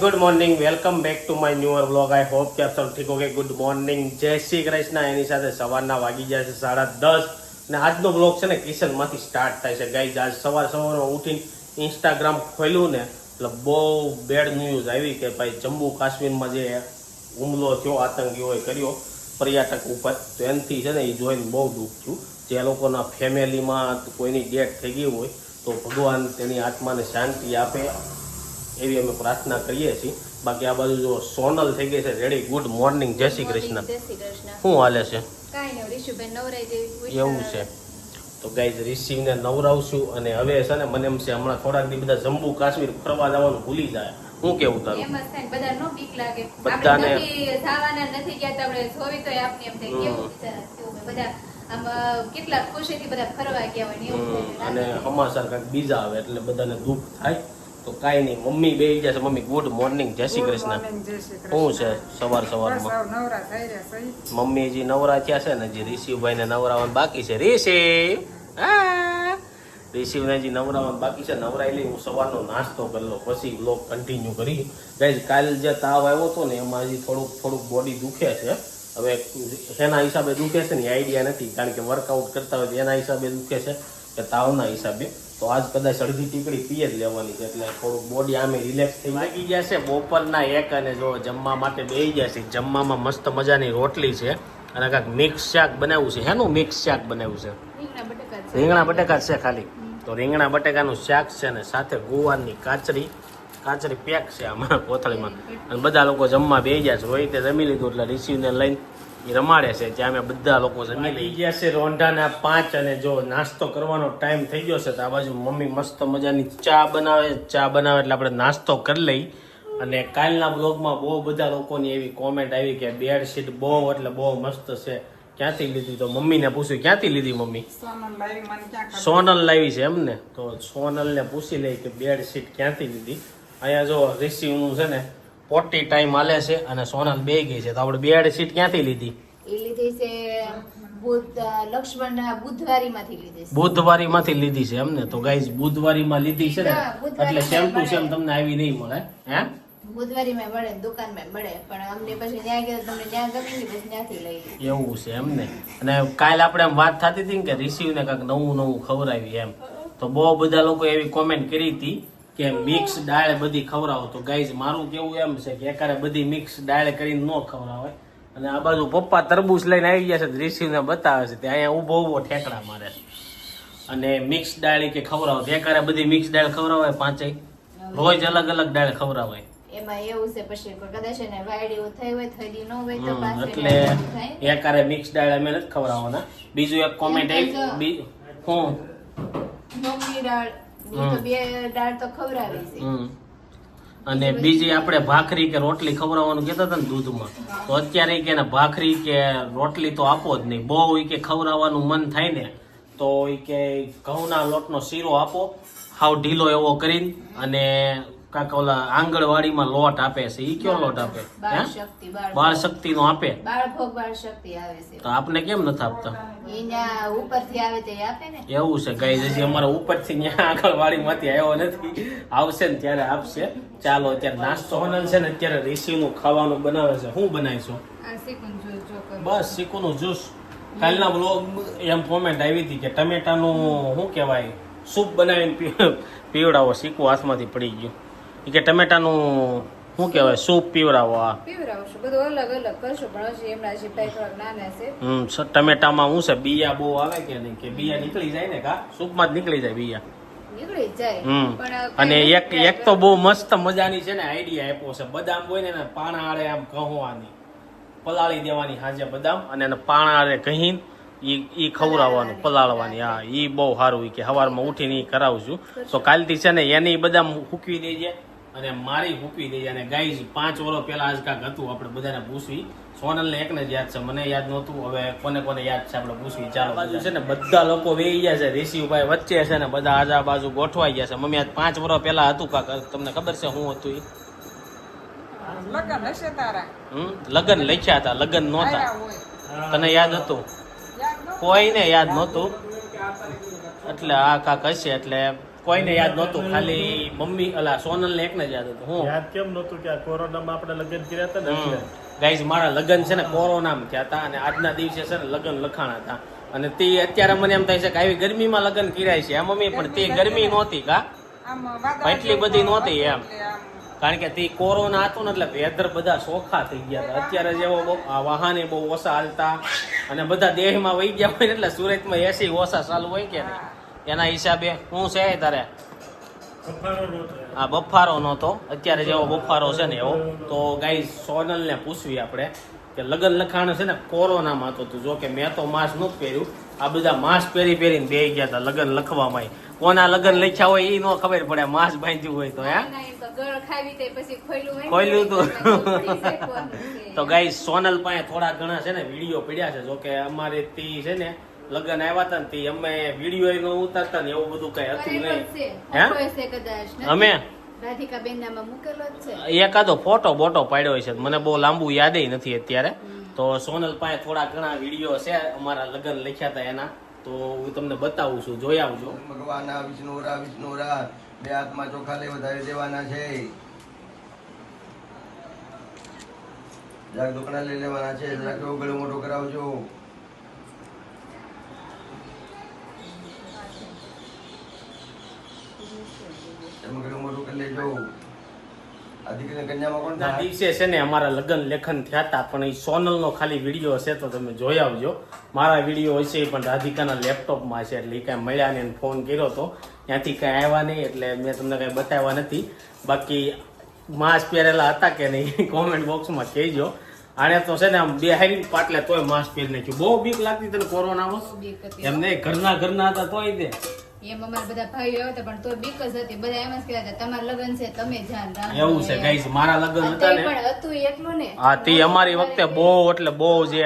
Good morning welcome back to my newer vlog I hope કે આપ સૌ ઠીક ઓકે ગુડ મોર્નિંગ જય શ્રી કૃષ્ણ. એની સાથે સવારના વાગી જાય છે સાડા દસ. ને આજનો બ્લોગ છે ને કિશનમાંથી સ્ટાર્ટ થાય છે. ગાઈઝ આજ સવાર સવારમાં ઉઠીને ઇન્સ્ટાગ્રામ ખોલ્યું ને, એટલે બહુ બેડ ન્યૂઝ આવી કે ભાઈ જમ્મુ કાશ્મીરમાં જે હુમલો થયો આતંકીઓએ કર્યો પર્યટક ઉપર, તો એનાથી છે ને એ જોઈને બહુ દુઃખ થયું. જે લોકોના ફેમિલીમાં કોઈની ડેથ થઈ ગઈ હોય, તો ભગવાન તેની આત્માને શાંતિ આપે. એવી અમે પ્રાર્થના કરીએ છીએ. બાકી આ બાજુ જો સોનલ થઈ ગઈ છે રેડી ગુડ મોર્નિંગ જય શ્રી કૃષ્ણ. શું હાલે છે. એવું છે. તો ગાઈઝ રિસીવને નવરાવશું અને હવે છે ને મને એમ છે હમણાં થોડાક દી બધા જમ્મુ કાશ્મીર ફરવા જવાનું ભૂલી જાય. હું કેવું તારું? બધાને. અને હમાસર કાંઈક બીજા આવે એટલે બધાને દુઃખ થાય. તો કાંઈ નહીં. મમ્મી બે જશે મમ્મી ગુડ મોર્નિંગ જય શ્રી કૃષ્ણ. શું છે? સવાર સવારમાં. મમ્મીજી નવરા થયા છે ને જે ઋષિભાઈ ને નવરાવાનું બાકી છે. આ! રિશિવને હજી નવરાવાનું બાકી છે. નવરાઈ લઈ હું સવારનો નાસ્તો કરી લો પછી બ્લોગ કન્ટિન્યુ કરી. ગાઈઝ કાલ જે તાવ આવ્યો હતો ને એમાં હજી થોડુંક થોડુંક બોડી દુખે છે. હવે એના હિસાબે દુખે છે ને આઈડિયા નથી. કારણ કે વર્કઆઉટ કરતા હોય એના હિસાબે દુખે છે કે તાવના હિસાબે. તો આજ કદાચ અડધી ટીકડી પીએ જ લેવાની છે એટલે થોડુંક બોડી આમે રિલેક્સ થઈ લાગી જશે બપોરના એક અને જો જમવા માટે બેસી જશે જમવામાં મસ્ત મજાની રોટલી છે અને કાંઈક મિક્સ શાક બનાવ્યું છે. હેનું મિક્સ શાક બનાવ્યું છે? રીંગણા બટેકા છે. રીંગણા બટાકા છે ખાલી. તો રીંગણા બટેકાનું શાક છે ને સાથે ગુવારની કાચરી કાચરી પેક છે આમાં કોથળીમાં. અને બધા લોકો જમવા બેસી ગયા છે. રોહિતે જમી લીધું એટલે રિસીવને લઈને રમાડે છે ત્યાં અમે બધા લોકો જમી લઈ ગયા છે રોંઢાના પાંચ અને જો નાસ્તો કરવાનો ટાઈમ થઈ ગયો છે તો આ બાજુ મમ્મી મસ્ત મજાની ચા બનાવે ચા બનાવે એટલે આપણે નાસ્તો કરી લઈ. અને કાલના બ્લોગમાં બહુ બધા લોકોની એવી કોમેન્ટ આવી કે બેડશીટ બહુ એટલે બહુ મસ્ત છે. ક્યાંથી લીધી? તો મમ્મીને પૂછ્યું ક્યાંથી લીધી મમ્મી? સોનલ લાવી છે એમને. તો સોનલને પૂછી લઈ કે બેડશીટ ક્યાંથી લીધી? અહીંયા જો રિસીવનું છે ને પોટી ટાઈમ આલે છે અને સોનલ બે ગઈ છે. તો આપણે બેડશીટ ક્યાંથી લીધી? એ લીધી છે બુધ લક્ષ્મણ બુધવારીમાંથી લીધી છે. બુધવારીમાંથી લીધી છે તો ગાઈઝ બુધવારીમાં લીધી છે ને? એટલે સેમ ટુ સેમ તમને આવી નહીં મળે. હે? બુધવારીમાં મળે દુકાનમાં મળે. પણ અમને પછી ત્યાં ગયા તમને ત્યાં ગમી ગઈ પછી ત્યાંથી લઈ લીધી. એવું છે એમ ને. અને કાલ આપણે એમ વાત થતી હતી કે રિસીવને કાંઈક નવું નવું ખવડાવી એમ. તો બહુ બધા લોકો એવી કોમેન્ટ કરી હતી કે મિક્સ દાળ બધી ખવડાવો. તો ગાઈઝ મારું કેવું એમ છે કે એકારે બધી મિક્સ દાળ કરીને ન ખવડાવે અને આ બાજુ પપ્પા તરબૂચ લઈને આવી ગયા છે રિસીવને બતાવે છે તે અહીંયા ઊભો ઊભો ઠેકડા મારે અને મિક્સ ડાળી કે ખવડાવો. તો એકારે બધી મિક્સ દાળ ખવડાવે પાંચેય? રોજ અલગ અલગ દાળ ખવડાવાય. એમાં એવું છે પછી કદાચ એને વાયડી થઈ હોય થયેલી ન હોય તો એટલે એકારે મિક્સ દાળ અમે નથી ખવડાવવાના. બીજું એક કોમેન્ટ આવી હું? મગની ની તો બે દાળ તો ખવડાવી છે. અને બીજી આપણે ભાખરી કે રોટલી ખવડાવવાનું કહેતા હતા ને દૂધમાં તો અત્યારે કે ભાખરી કે રોટલી તો આપો જ નહીં. બહુ કે ખવડાવવાનું મન થાય ને તો ઈ કે ઘઉંના લોટનો શીરો આપો હાવ ઢીલો એવો કરીને અને કાંક ઓલા આંગણવાડીમાં લોટ આપે છે ઈ કયો લોટ આપે? બાળ હે? શક્તિ શક્તિનો આપે? બાળ બાળ શક્તિ આવે છે. તો આપને કેમ નથી આપતા? એના ઉપરથી આવે તે આપે ને? એવું છે કઈ હજી અમારા ઉપરથી થી આંગણવાડી માંથી આવ્યો નથી. આવશે ને ત્યારે આપશે. ચાલો અત્યારે નાસ્તો હોનલ છે ને અત્યારે રેસીનું ખાવાનું બનાવે છે. શું બનાવીશું બસ ચીકુનું જ્યુસ. કાલના બ્લોગ એમ કોમેન્ટ આવી હતી કે ટમેટાનું શું કહેવાય સૂપ બનાવીને પી- પીવડાવો ચીકુ હાથમાંથી પડી ગયું. કે ટમેટાનું શું કહેવાય સૂપ પીવડાવો આ. પીવડાવશું. બધું અલગ અલગ કરશું પણ હજી એમના હજી ભાઈ નાના છે. હમ ટમેટામાં શું છે બિયા બહુ આવે કે નહીં? કે બિયા નીકળી જાય ને કા? સૂપમાં જ નીકળી જાય બિયા. નીકળી જાય. અને એક એક તો બહુ મસ્ત મજાની છે ને આઈડિયા આપ્યો છે. બદામ હોય ને પાણા આડે આમ કહવાની પલાળી દેવાની હાજે બદામ અને એને પાણા આડે કહીને ઈ ઈ ખવડાવવાનું પલાળવાની. હા ઈ બહુ સારું કે સવારમાં ઉઠીને ઈ કરાવું છું. તો કાલથી છે ને એની બદામ સૂકવી દેજે. અને મારી હૂપી દેજે અને ગાય પાંચ વર્ષ પહેલા આજ કાંક હતું આપણે બધાને પૂછવી. સોનલને એકને જ યાદ છે મને યાદ નહોતું. હવે કોને કોને યાદ છે આપણે પૂછવી. ચાલો બાજુ છે ને બધા લોકો વેઈ ગયા છે ઋષિભાઈ વચ્ચે છે ને બધા આજા બાજુ ગોઠવાઈ ગયા છે. મમ્મી આજ પાંચ વર્ષ પહેલા હતું કાંક તમને ખબર છે શું હતું એ લગન લખ્યા હતા લગન નહોતા. તને યાદ હતું? કોઈને યાદ નહોતું? એટલે આ કાક હશે એટલે કોઈને યાદ નહોતું ખાલી મમ્મી અલા સોનલ ને એકને જ યાદ હતું હું. યાદ કેમ નહોતું કે આ કોરોનામાં આપણે લગ્ન કર્યા હતા ને ગાઈઝ મારા લગ્ન છે ને કોરોનામાં થયા હતા અને આજના દિવસે છે ને લગ્ન લખાણા હતા. અને તે અત્યારે મને એમ થાય છે કે આવી ગરમીમાં લગ્ન કર્યા છે. મમ્મી પણ તે ગરમી નહોતી કા? એટલી બધી નહોતી એમ. કારણ કે તે કોરોના હતો ને એટલે વેધર બધા સોખા થઈ ગયા હતા. અત્યારે જેવો બહુ વાહને બહુ ઓછા હાલતા અને બધા દેહમાં વહી ગયા હોય ને એટલે સુરતમાં એસી ઓછા ચાલુ હોય કે નહીં? એના હિસાબે હું છે તારે? આ બફારો નહોતો. અત્યારે જેવો બફારો છે ને એવો. તો ગાઈ સોનલને પૂછવી આપણે કે લગ્ન લખાણ છે ને કોરોનામાં તો તું જો કે મેં તો માસ્ક નહોતું પહેર્યું. આ બધા માસ્ક પહેરી પહેરીને બે ગયા હતા લગ્ન લખવામાં કોના લગ્ન લખ્યા હોય એ ન ખબર પડે માસ્ક બાંધ્યું હોય તો હે? ખોલ્યું હતું. તો ગાઈ સોનલ પાસે થોડા ઘણા છે ને વીડિયો પડ્યા છે. જો કે અમારે તી છે ને લગ્ન આવ્યા હતા ને તી અમે વીડિયો ન ઉતારતા ને એવું બધું કઈ હતું નહીં? અમે? રાધિકાબેન નામાં મૂકેલો જ છે. એકાદો ફોટો બોટો પાડ્યો છે. મને બહુ લાંબુ યાદ નથી અત્યારે. તો સોનલ પાસે થોડા ઘણા વીડિયો છે અમારા લગ્ન લખ્યા હતા એના. તો હું તમને બતાવું છું જોઈ આવજો. ભગવાનના વિષ્ણુરા વિષ્ણુરા બે હાથમાં ચોખા લે વધારે દેવાના છે. જરાક દુકડા લઈ લેવાના છે જરાક એવો ગળો મોટો કરાવજો. તમે ગળું મોટું કરી લેજો. આ દીકરીને કન્યામાં કોણ ના દિવસે છે ને અમારા લગ્ન લેખન થયા હતા પણ એ સોનલનો ખાલી વીડિયો હશે તો તમે જોઈ આવજો. મારા વીડિયો હશે પણ રાધિકાના લેપટોપમાં છે એટલે એ કાંઈ મળ્યા ને ફોન કર્યો હતો ત્યાંથી કાંઈ આવ્યા નહીં એટલે મેં તમને કાંઈ બતાવ્યા નથી. બાકી માસ્ક પહેરેલા હતા કે નહીં કોમેન્ટ બોક્સમાં કહેજો. આને તો છે ને આમ બે હારી પાટલે તોય માસ્ક પહેરી નાખ્યું બહુ બીક લાગતી તને કોરોનામાં એમને ઘરના ઘરના હતા તોય તે. એમ અમારા બધા ભાઈઓ હતા પણ તો બીક જ હતી બધા એમ જ કહેતા હતા તમારા લગ્ન છે તમે જાન એવું છે ગાઈસ મારા લગ્ન હતા ને? પણ હતું એકલું ને. હા તે અમારી વખતે બહુ એટલે બહુ જે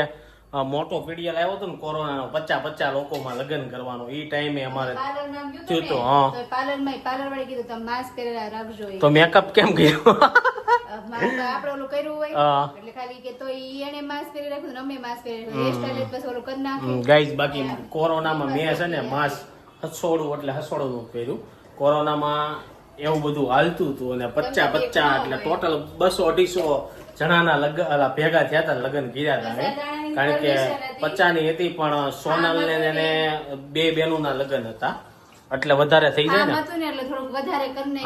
મોટો પીડિયલ આવ્યો હતો ને કોરોનાનો પચાસ પચાસ લોકોમાં લગ્ન કરવાનો એ ટાઈમે અમારે થયું હતું, હા. ને પાર્લર કીધું તમે માસ્ક પહેરેલા રાખજો તો મેકઅપ કેમ કર્યો? તો આપણે ઓલું કર્યું હોય. એટલે ખાલી કે તો એને માસ્ક પહેરી રાખ્યું અમે માસ્ક પહેરી રાખ્યું હેરસ્ટાઈલ જ બસ ઓલું કરી નાખ્યું ગાઈઝ બાકી કોરોનામાં મેં છે ને માસ્ક હસોડું એટલે હસોડું પહેર્યું કોરોનામાં એવું બધું હાલતું હતું અને પચ્ચા પચ્ચા એટલે ટોટલ બસો અઢીસો જણાના લગ્ન ભેગા થયા હતા લગ્ન કર્યા હતા. કારણ કે પચાની હતી. પણ સોનલ ને એને બે બેનુંના લગ્ન હતા. એટલે વધારે થઈ જાય ને.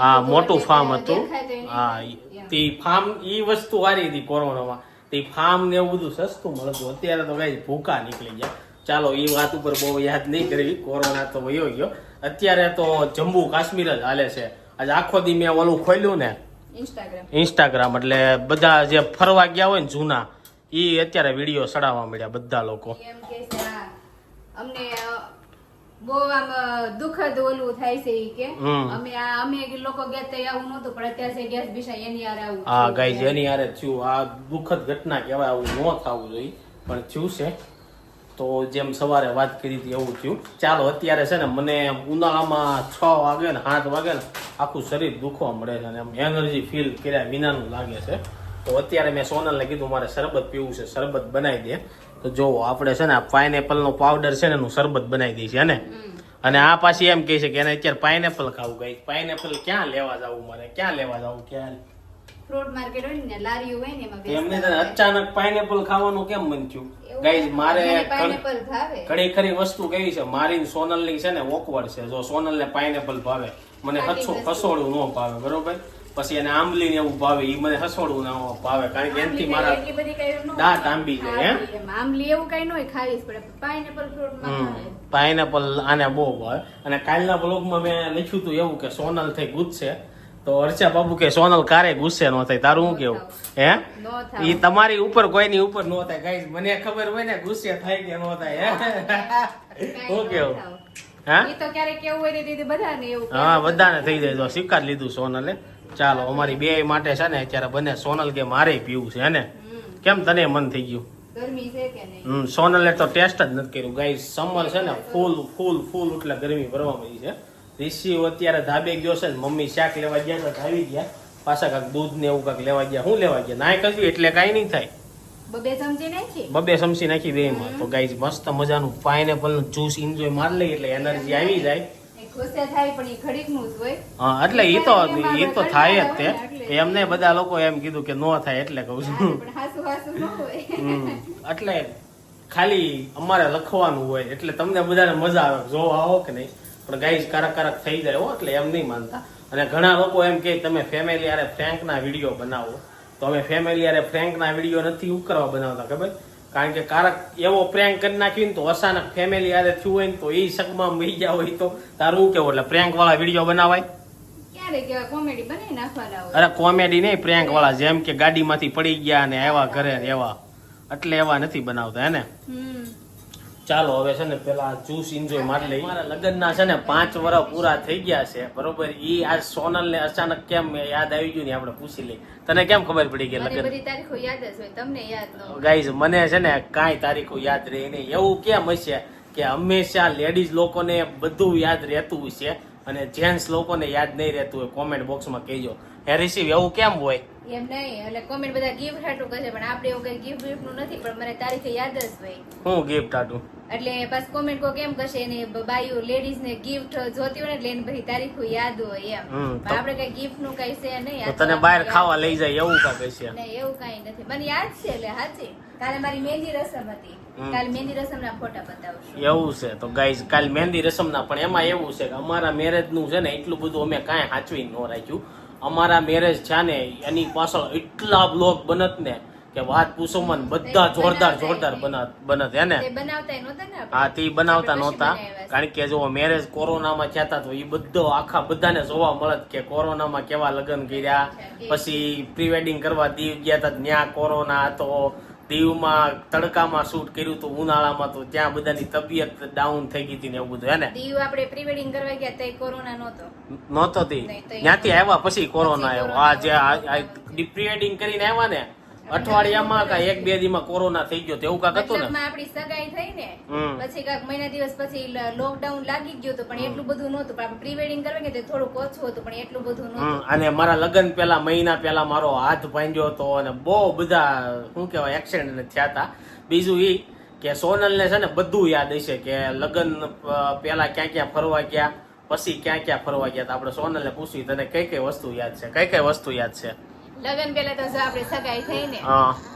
હા મોટું ફાર્મ હતું. હા તે ફાર્મ ઈ વસ્તુ વારી હતી કોરોનામાં. તે ફાર્મ ને એવું બધું સસ્તું મળતું. અત્યારે તો કઈ ભૂકા નીકળી ગયા. ચાલો એ વાત ઉપર બહુ યાદ નહીં કરવી કોરોના તો વયો ગયો. અત્યારે તો જમ્મુ કાશ્મીર જ હાલે છે. આજે આખો દી મેં ઓલું ખોલ્યું ને ઇન્સ્ટાગ્રામ એટલે બધા જે ફરવા ગયા હોય ને જૂના એ અત્યારે વીડિયો ચડાવવા મળ્યા બધા લોકો. હા અમને બહુ આમ દુઃખદ ઓલું થાય છે કે. અમે આ અમે લોકો ગયા તો આવું નહોતું પણ અત્યારે ગેસ બિશા એની આરે આવું થયું ગાઈઝ એની આરે થયું. આ દુઃખદ ઘટના કહેવાય આવું ન થવું જોઈએ પણ થયું છે. તો જેમ સવારે વાત કરી હતી એવું થયું. ચાલો અત્યારે છે ને મને ઉનાળામાં છ વાગે ને સાત વાગે ને આખું શરીર દુખવા મળે છે અને એમ એનર્જી ફીલ કર્યા વિનાનું લાગે છે. તો અત્યારે મેં સોનલને કીધું મારે શરબત પીવું છે શરબત બનાવી દે. તો જો આપણે છે ને આ પાઇનેપલનો પાવડર છે ને એનું શરબત બનાવી દઈશ હે ને? અને આ પાછી એમ કહે છે કે એને અત્યારે પાઇનેપલ ખાવું કઈ પાઇનેપલ ક્યાં લેવા જવું મારે? ક્યાં લેવા જવું ક્યાં? ફ્રૂટ માર્કેટ હોય ને લારીઓ હોય ને એમાં એમને. અચાનક પાઇનેપલ ખાવાનું કેમ મન થયું? ગાઈઝ મારે ઘણ- ખરી વસ્તુ કેવી છે. મારી સોનલ સોનલની છે ને ઓકવર્ડ છે. જો સોનલ ને પાઇનેપલ ભાવે મને હસો હસોડું ન ભાવે બરોબર? પછી એને આંબલી ને એવું ભાવે ઈ મને હસોડું ના ભાવે કારણ કે એનથી મારા ન દાંત આંબી જાય, હે? એમ. આંબલી એવું કઈ ન હોય ખાવી પડે. પાઇનેપલ ફ્રૂટ પાઇનેપલ આને બહુ ભાવે. અને કાલના બ્લોગમાં મેં લખ્યું હતું એવું કે સોનલ થઈ ગુસ્સે. તો હર્ષા બાબુ કે સોનલ કારે ગુસ્સે નો થાય તારું શું કેવું? હે? એ તમારી ઉપર કોઈની ઉપર નો થાય. ગાઈસ મને ખબર હોય ને ગુસ્સે થાય કે નો થાય હે? હું શું કેવું? હા? ઈ તો ક્યારેક કેવું હોય દીદી બધાને એવું હા બધાને થઈ જાય તો સ્વીકાર લીધું સોનલે. ચાલો અમારી બે માટે છે ને અત્યારે બને સોનલ કે મારે પીવું છે ને? કેમ તને મન થઈ ગયું? ગરમી છે કે નહીં? હમ સોનલે તો ટેસ્ટ જ નથી કર્યું. ગાઈસ સમર છે ને ફૂલ ફૂલ ફૂલ એટલે ગરમી ભરવા મળી છે. રિશિવ અત્યારે ધાબે ગયો છે ને મમ્મી શાક લેવા ગયા તો આવી ગયા. પાછા કાંક દૂધ ને એવું કાંક લેવા ગયા. શું લેવા ગયા? નાય કર્યું એટલે કાંઈ નહીં થાય. બબે ચમચી નાખી? બબે સમસી નાખી બે માં તો ગાઈસ મસ્ત મજાનું પાઇનેપલનું જ્યુસ એન્જોય મારી લઈ એટલે એનર્જી આવી જાય. હા એટલે એ તો એ તો થાય જ તે. એમને બધા લોકો એમ કીધું કે નો થાય એટલે કહું છું. એટલે ખાલી અમારે લખવાનું હોય એટલે તમને બધાને મજા આવે. જો આવો કે નહીં? પણ ગાઈઝ કારક કારક થઈ જાય હો એટલે એમ નહીં માનતા. અને ઘણા લોકો એમ કે તમે ફેમિલી આરે ફ્રેન્ક ના વીડિયો બનાવો. તો અમે ફેમિલી આરે ફ્રેન્ક ના વીડિયો નથી ઉકરવા બનાવતા ખબર? કારણ કે કારક એવો પ્રેન્ક કરી નાખ્યું ને તો અચાનક ફેમિલી યારે થયું હોય ને તો એ શકમાં મહી ગયા હોય તો તારું કેવું એટલે પ્રેન્ક વાળા વીડિયો બનાવાય? અરે કોમેડી નહીં પ્રેન્ક વાળા જેમ કે ગાડીમાંથી પડી ગયા ને આવ્યા ઘરે એવા. એટલે એવા નથી બનાવતા હે ને? ચાલો હવે છે ને પેલા જ્યુસ એન્જોય મારી લઈ મારા લગ્નના છે ને પાંચ વર્ષ પૂરા થઈ ગયા છે. બરોબર? એ આ સોનલ ને અચાનક કેમ યાદ આવી ગયું ને આપણે પૂછી લઈ તને કેમ ખબર પડી કે લગ્ન? બધી તારીખો યાદ જ હોય તમને યાદ ન ગાઈઝ મને છે ને કાંઈ તારીખો યાદ રહે નહીં. એવું કેમ હશે કે હંમેશા લેડીઝ લોકોને બધું યાદ રહેતું છે અને જેન્ટ્સ લોકોને યાદ નહીં રહેતું હોય? કોમેન્ટ બોક્સમાં કહેજો. હે રિસીવ એવું કેમ હોય? એમ નહીં એટલે કોમેન્ટ બધા ગિફ્ટ હાટું કરશે પણ આપણે એવું કઈ ગિફ્ટ ગિફ્ટનું નથી પણ મને તારીખે યાદ જ ભાઈ હું ગિફ્ટ હાટું? એટલે પાછ કોમેન્ટ કો કેમ કરશે એને બાયુ લેડીઝ ને ગિફ્ટ જોતી હોય ને એટલે એને બધી તારીખો યાદ હોય એમ. પણ આપણે કઈ ગિફ્ટનું કઈ છે નહીં તને બહાર ખાવા લઈ જાય એવું કઈ નહીં એવું કઈ નથી. મને યાદ છે એટલે સાચી કાલે મારી મહેંદી રસમ હતી. કાલ મહેંદી રસમ ના ફોટા બતાવશું. એવું છે. તો ગાઈઝ કાલ મહેંદી રસમના પણ એમાં એવું છે કે અમારા મેરેજનું છે ને એટલું બધું અમે કાંઈ સાચવી ન રાખ્યું. અમારા મેરેજ છે ને એની પાછળ એટલા બ્લોગ બનત ને કે વાત પૂછો મન બધા જોરદાર જોરદાર બનત હે ને? હા તે બનાવતા નહોતા. કારણ કે જો મેરેજ કોરોનામાં થયા હતા તો એ બધો આખા બધાને જોવા મળત કે કોરોનામાં કેવા લગ્ન કર્યા. પછી પ્રી વેડિંગ કરવા દીવ ગયા હતા ત્યાં કોરોના હતો. દીવમાં તડકામાં શૂટ કર્યું તો ઉનાળામાં તો ત્યાં બધાની તબિયત ડાઉન થઈ ગઈ હતી ને એવું બધું હે ને? દીવ આપણે પ્રી વેડિંગ કરવા ગયા તો કોરોના નહોતો. નહોતો ત્યાંથી આવ્યા પછી કોરોના આવ્યો. આ જે પ્રી વેડિંગ કરીને આવ્યા ને અઠવાડિયામાં કા એક બે દીમાં કોરોના થઈ ગયો તો એવું કાંક હતું ને? આપણી સગાઈ થઈ ને પછી કાક મહિના દિવસ પછી લોકડાઉન લાગી ગયું હતું પણ એટલું બધું નહોતું. પણ પ્રી વેડિંગ કરવા તો થોડુંક ઓછું હતું પણ એટલું બધું નહોતું. અને મારા લગ્ન પહેલા મહિના પહેલા મારો હાથ ભાંગ્યો હતો અને બહુ બધા શું કહેવાય એક્સિડન્ટ થયા હતા. બીજું એ કે સોનલ ને છે ને બધું યાદ હશે કે લગ્ન પેલા ક્યાં ક્યાં ફરવા ગયા પછી ક્યાં ક્યાં ફરવા ગયા હતા. આપણે સોનલ ને પૂછ્યું તને કઈ કઈ વસ્તુ યાદ છે? કઈ કઈ વસ્તુ યાદ છે? લગન પહેલા તો આપણે સગાઈ થઈ ને.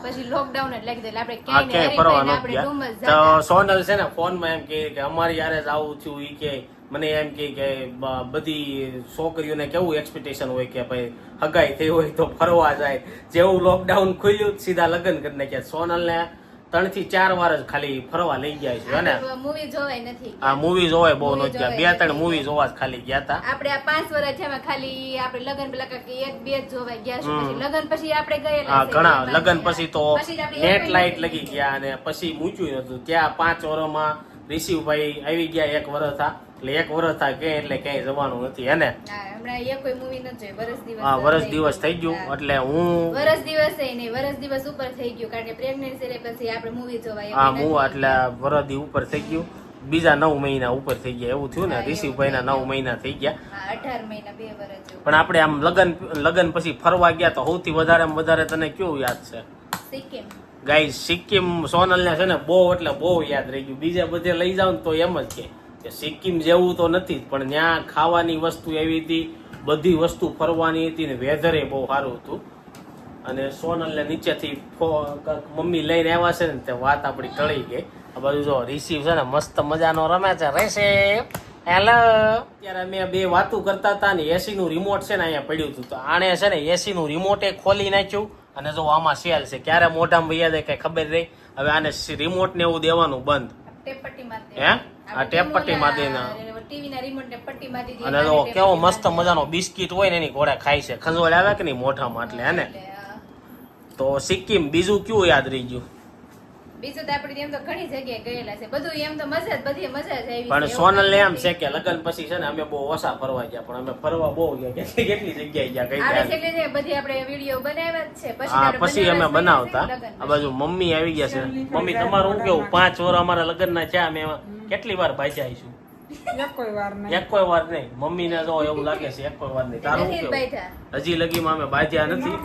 પછી લોકડાઉન એટલે આ આપણે ક્યાંય ફરવા આપણે તો સોનલ છે ને ફોનમાં એમ કે અમારી યારે જ આવું થયું ઈ કે મને એમ કે કે બધી છોકરીઓને કેવું એક્સપેક્ટેશન હોય કે ભાઈ હગાઈ થઈ હોય તો ફરવા જાય. જેવું લોકડાઉન ખુલ્યું સીધા લગ્ન કરી નાખ્યા. સોનલ ને ત્રણથી ચાર વાર જ ખાલી ફરવા લઈ ગયા છે અને મૂવી જોવાય નથી. આ મૂવી જોવાય બહુ Movie ગયા. બે ત્રણ. મૂવી જોવા ખાલી ગયા હતા આપણે આ પાંચ વર્ષ થયા ખાલી આપણે લગન પેલા એક બે જ જોવાય ગયા છે. પછી લગન પછી આપણે ગયેલા હા ઘણા. લગન પછી તો નેટ લાઈટ લગી ગયા અને પછી ઊંચું નતું. ત્યાં પાંચ વર્ષમાં ઋષિભાઈ આવી ગયા એક વર્ષ થા. એટલે એક વર્ષ થા કે એટલે ક્યાંય જવાનું નથી હે ને? હા, વરસ દિવસ થઈ ગયું એટલે હું વરસ દિવસ નહીં દિવસ ઉપર થઈ ગયું કારણ કે પ્રેગ્નન્સી પછી આપણે મૂવી જોવા હા હું. એટલે વરદી ઉપર થઈ ગયું. બીજા નવ મહિના ઉપર થઈ ગયા એવું થયું ને? ઋષિભાઈ ના નવ મહિના થઈ ગયા. અઢાર મહિના બે વર્ષ પણ આપણે આમ લગન લગન પછી ફરવા ગયા તો સૌથી વધારે વધારે તને કેવું યાદ છે? સિક્કિમ. ગાઈ સિક્કિમ સોનલ ને છે ને બહુ એટલે બહુ યાદ રહી ગયું. બીજે બધે લઈ જાવ ને તો એમ જ કે. કે સિક્કિમ જેવું તો નથી પણ ત્યાં ખાવાની વસ્તુ એવી હતી બધી વસ્તુ ફરવાની હતી ને વેધરે બહુ સારું હતું. અને સોનલ ને નીચેથી મમ્મી લઈને આવ્યા છે ને તે વાત આપણી ટળી ગઈ. આ બાજુ જો રિસીવ છે ને મસ્ત મજાનો રમે છે. રહેશે હેલો. ત્યારે અમે બે વાતો કરતા હતા ને એસી નું રિમોટ છે ને અહીંયા પડ્યું હતું. તો આણે છે ને એસી નું રિમોટે ખોલી નાખ્યું. અને જો આમાં સેલ છે ક્યારે મોઢામાં વૈયા દે કઈ ખબર રહી હવે આને રિમોટ ને એવું દેવાનું બંધ. હે? આ ટેપ પટ્ટી મારી દે ના રિમોટ ને પટ્ટી મારી અને જો કેવો મસ્ત મજાનો બિસ્કિટ હોય ને એની ઘોડે ખાય છે. ખંજવાળ આવે કે નહીં? મોઢામાં એટલે હે ને? તો સિક્કિમ બીજું કયું યાદ રહી ગયું? બીજું તો આપણે એમ તો ઘણી જગ્યાએ ગયેલા છે. બધું એમ તો મજા જ બધી મજા જ આવી પણ સોનલ ને એમ છે કે લગ્ન પછી છે ને અમે બહુ ઓછા ફરવા ગયા પણ અમે ફરવા બહુ ગયા. કેટલી કેટલી જગ્યાએ ગયા કઈ ગયા એટલે જે બધી આપણે વિડિયો બનાવ્યા જ છે. પછી હા પછી અમે બનાવતા. આ બાજુ મમ્મી આવી ગયા છે. મમ્મી તમારું કેવું? પાંચ વર્ષ અમારા લગ્ન ના છે અમે કેટલી વાર ભાજ્યા આવીશું? એક વાર નહીં એક કોઈ વાર નહીં મમ્મીને જો એવું લાગે છે એક વાર નહીં તારું જ કેવું બાંધ્યા. હજી લગીમાં અમે બાજ્યા નથી ન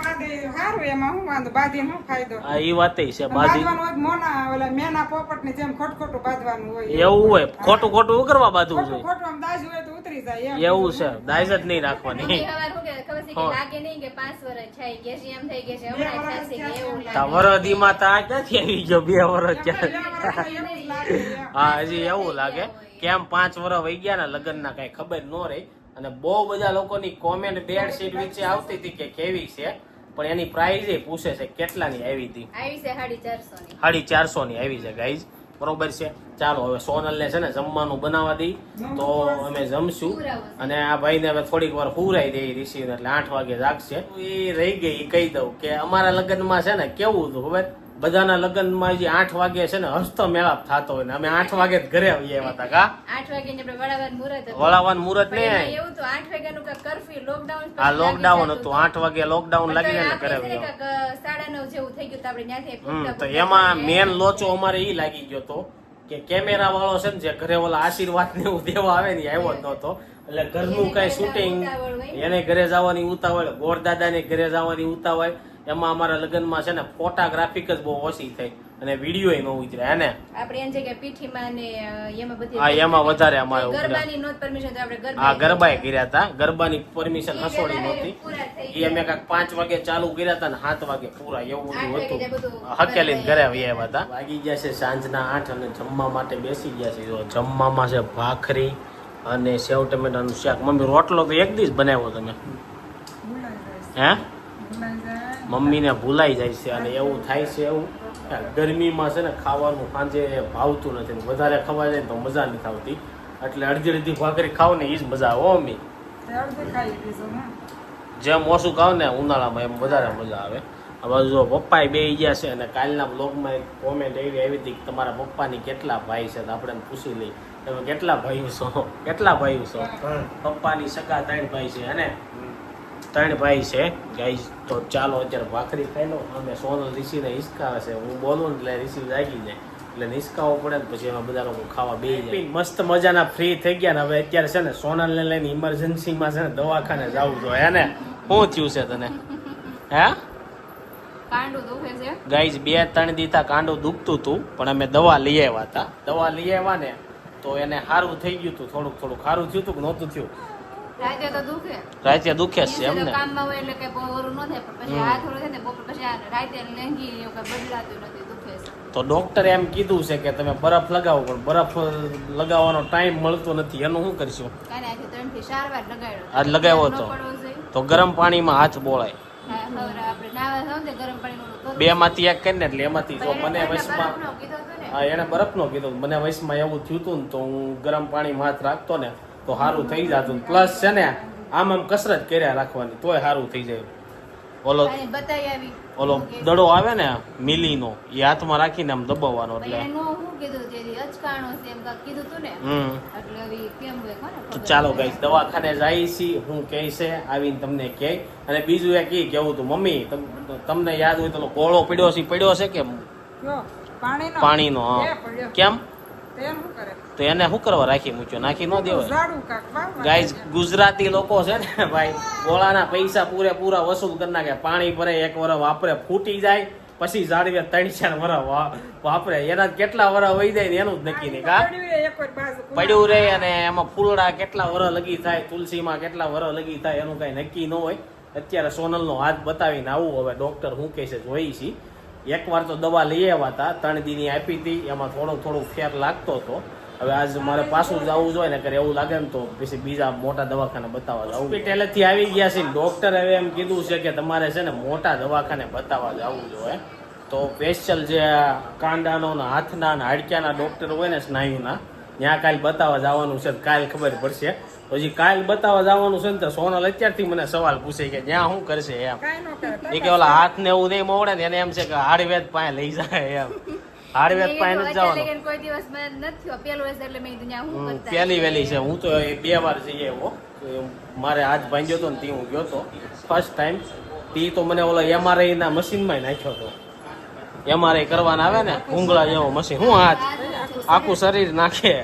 સારું એમાં શું વાંધો બાંધીને શું ફાયદો આ ઈ વાત છે બાંધી બાંધવાનું હોય તો મોના ઓલા મેના પોપટની જેમ ખોટ બાંધવાનું હોય એવું હોય ખોટું ખોટું શું કરવા બાંધવું જોઈએ ખોટું આમ દાજ્યું હોય તો ઉતરી જાય એવું છે દાઈજ જ નહીં રાખવાની વરદી માં શું કે ખબર છે કે હા. લાગે નહીં કે પાંચ વર્ષ થઈ ગયા છે એમ થઈ ગયા છે હમણાં જ થશે કે એવું તા લાગે ક્યાંથી આવી ગયો બે વરસ લાગે. હા હજી એવું લાગે કેમ પાંચ વર્ષ વહી ગયા ને લગ્નના કઈ ખબર ન રહી. અને બહુ બધા લોકોની કોમેન્ટ બેડશીટ વિશે આવતી હતી કે કેવી છે. પણ એની પ્રાઇઝ એ પૂછે છે કેટલાની આવી હતી. સાડી ચારસો ની આવી છે ગાઈઝ બરોબર છે? ચાલો હવે સોનલ ને છે ને જમવાનું બનાવવા દઈ. તો અમે જમશું. અને આ ભાઈને હવે થોડીક વાર હુરાઈ દઈ રિસીવ એટલે આઠ વાગે જાગશે. એ રહી ગઈ કહી દઉં કે અમારા લગ્નમાં છે ને કેવું હતું ખબર? બધાના લગ્નમાં જે આઠ વાગે છે ને હસ્તો મેળાપ થતો હોય ને અમે આઠ વાગે જ ઘરે આવીએ એવા હતા કા? આઠ વાગે આપણે મુહૂર્ત. વળાવાનું મુહૂર્ત નહીં. એવું તો આઠ વાગ્યાનું કાંઈક કરફ્યુ લોકડાઉન આ લોકડાઉન હતું. આઠ વાગે લોકડાઉન પણ લાગી તોય ને ઘરે ને આવ્યા. અ, સાડા નવ જેવું થઈ ગયું તો આપણે ત્યાંથી તો એમાં. મેન લોચો અમારે ઈ લાગી ગયો તો કે કેમેરા વાળો છે ને જે ઘરે ઓલા આશીર્વાદ ને એવું દેવા આવે ને આવ્યો જ નહોતો. એટલે ઘરનું કઈ શૂટિંગ એને ઘરે જવાની ઉતાવળ ગોરદાદા ને ઘરે જવાની ઉતાવળ એમાં અમારા લગ્નમાં છે ને ફોટોગ્રાફિક જ બહુ ઓછી થઈ. અને વીડિયો ન હે એને આપણે એમ છે કે પીઠીમાં ને એમાં બધી હા એમાં વધારે અમારે ગરબાની નોત પરમિશન તો આપણે ગરબા ગરબા ગરબાએ કર્યા હતા. ગરબાની પરમિશન હસોડી નહોતી. એ અમે કાંઈક પાંચ વાગે ચાલુ કર્યા હતા ને સાત વાગે પૂરા એવું બધું હતું. હકેલી હકેલીને ઘરે આવી આવ્યા હતા. વાગી ગયા છે સાંજના આઠ અને જમવા માટે બેસી ગયા છે. જો જમવામાં છે ભાખરી અને સેવ ટમેટાનું શાક. મમ્મી રોટલો તો એક દિવસ બનાવ્યો તમે. હે? મમ્મીને ભૂલાઈ જાય છે અને એવું થાય છે એવું. ગરમીમાં છે ને ખાવાનું સાંજે ભાવતું નથી. વધારે ખવા જાય ને તો મજા નથી આવતી. એટલે અડધી અડધી ભાખરી ખાવ ને એ જ મજા આવે મમ્મી જેમ ઓછું ખાવ ને ઉનાળામાં એમ વધારે મજા આવે. આ બાજુ જો પપ્પાએ બે ગયા છે અને કાલના બ્લોગમાં એક કોમેન્ટ એવી આવી હતી કે તમારા પપ્પાની કેટલા ભાઈ છે તો આપણે પૂછી લઈ તમે કેટલા ભાઈઓ છો? કેટલા ભાઈઓ છો? પપ્પાની સગા ત્રણ ભાઈ છે અને ત્રણ ભાઈ છે. ગાઈઝ તો ચાલો અત્યારે ભાખરી ખાઈ લો. અમે સોનલ ઋષિને હિસકાવે છે. હું બોલું ને એટલે ઋષિ જાગી જાય. એટલે નિસકાવો પડે ને પછી એમાં બધા લોકો ખાવા બે મસ્ત મજાના ફ્રી થઈ ગયા ને હવે અત્યારે છે ને સોનલને લઈને ઇમરજન્સીમાં છે ને દવાખાને જવું તો હે ને? શું થયું છે તને? હે? કાંડું ગાઈઝ બે ત્રણ દીતા કાંડું દુખતું હતું પણ અમે દવા લઈ આવ્યા હતા. દવા લઈ આવ્યા ને તો એને સારું થઈ ગયું હતું થોડુંક થોડુંક સારું થયું હતું કે નહોતું થયું? રાતે તો દુખે. રાતે દુખે જ છે એમને. ને કામમાં હોય એટલે કઈ બહુ ઓરું ન થાય પણ પછી આ થોડું છે ને બપોર પછી આ રાતે લેંગી એવું કઈ બદલાતું નથી દુખે છે. તો ડોક્ટરે એમ કીધું છે કે તમે બરફ લગાવો પણ બરફ લગાવવાનો ટાઈમ મળતો નથી. એનું શું કરશું? થી વાર લગાડ્યો. આજ લગાવ્યો ન હતો. તો ગરમ પાણીમાં હાથ બોળાય. ને. બે માંથી એક કરીને એટલે એમાંથી જો મને ને. હા એને બરફનો કીધો. મને વૈશમાં એવું થયું હતું ને તો હું ગરમ પાણીમાં હાથ રાખતો ને તો સારું થઈ જતું પ્લસ છે ને આમ આમ કસરત કર્યા રાખવાની તોય સારું થઈ જાય. ઓલો ઓલો દડો આવે ને મિલીનો એ હાથમાં રાખીને આમ દબાવવાનો એટલે. છે. ચાલો ગાઈસ દવાખાને જાય છીએ હું કહે છે આવીને તમને કહે. અને બીજું એક ઈ કેવું તું મમ્મી તમ- તમને યાદ હોય તો કોળો પડ્યો છે પડ્યો છે કેમ કયો પાણીનો. પાણીનો હા. કેમ? તે એને શું કરવા રાખી મૂક્યો? નાખી ન દેવાય. ગાઈઝ ગુજરાતી લોકો છે ને ભાઈ ગોળાના પૈસા પૂરેપૂરા વસૂલ કરી નાખે. પાણી ભરે એક વર વાપરે ફૂટી જાય પછી જાળવે ત્રણ ચાર વર વાપરે. એના કેટલા વર વહી જાય ને એનું જ નક્કી નહીં કા પડ્યું રહે અને એમાં ફૂલડા કેટલા વર લગી થાય તુલસીમાં કેટલા વર લગી થાય એનું કઈ નક્કી ન હોય. અત્યારે સોનલનો હાથ બતાવીને આવું હવે ડોક્ટર હું કહે છે જોઈ છી. એકવાર તો દવા લઈ આવ્યા હતા, ત્રણ દીની આપી હતી, એમાં થોડો થોડો ફેર લાગતો હતો. હવે આજ મારે પાછું જવું જોઈએ ને કરે એવું લાગે ને તો પછી બીજા મોટા દવાખાને બતાવવા જવું હોસ્પિટેલેથી આવી ગયા છે ડોક્ટર હવે એમ કીધું છે કે તમારે છે ને મોટા દવાખાને બતાવવા જવું જોઈએ. તો સ્પેશિયલ જે કાંડાનો ને હાથના ને હાડક્યાના ડોક્ટર હોય ને સ્નાયુના, ત્યાં કાલ બતાવવા જવાનું છે કાલ ખબર પડશે. તો હજી કાલ બતાવવા જવાનું છે ને તો સોનલ અત્યારથી મને સવાલ પૂછે કે જ્યાં શું કરશે એમ. એ કે ઓલા હાથ ને એવું નહીં મોડે ને એને એમ છે કે હાડવેદ પાસે લઈ જાય એમ. હાડવેદ પાસે નથી જવાનું. કોઈ દિવસ નથી પેલું એટલે મેં કીધું હું પહેલી હશે. વહેલી છે. હું તો બે વાર જઈ આવ્યો. તો મારે હાથ ભાંગ્યો હતો ને તે હું ગયો તો. ફર્સ્ટ ટાઈમ તે તો મને ઓલા એમઆરઆઈ ના મશીનમાં નાખ્યો હતો એમઆરઆઈ કરવાના આવે ને ભૂંગળા જેવો મશીન હું હાથ આખું શરીર નાખે.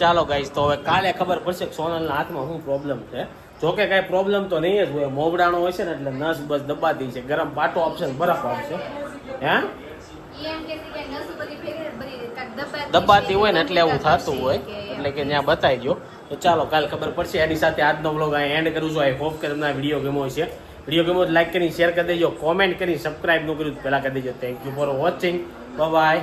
ચાલો ગાઈશ તો હવે કાલે ખબર પડશે કે સોનલના હાથમાં શું પ્રોબ્લેમ છે. જો કે કાંઈ પ્રોબ્લેમ તો નહીં જ હોય. મોબડાણો હોય છે ને એટલે નસ બસ દબાતી છે. ગરમ પાટો આપશે ને બરફ આપશે હે? દબાતી હોય ને એટલે એવું થતું હોય. એટલે કે ત્યાં બતાવી દો તો ચાલો કાલે ખબર પડશે. એની સાથે આજનો બ્લોગ અહીં એન્ડ કરું છું. આઈ હોપ કે તમને વીડિયો ગમ્યો છે વીડિયો ગમ્યો લાઈક કરી શેર કરી દેજો. કોમેન્ટ કરી સબસ્ક્રાઇબ ન કર્યું પહેલાં કરી દેજો. Thank you for watching bye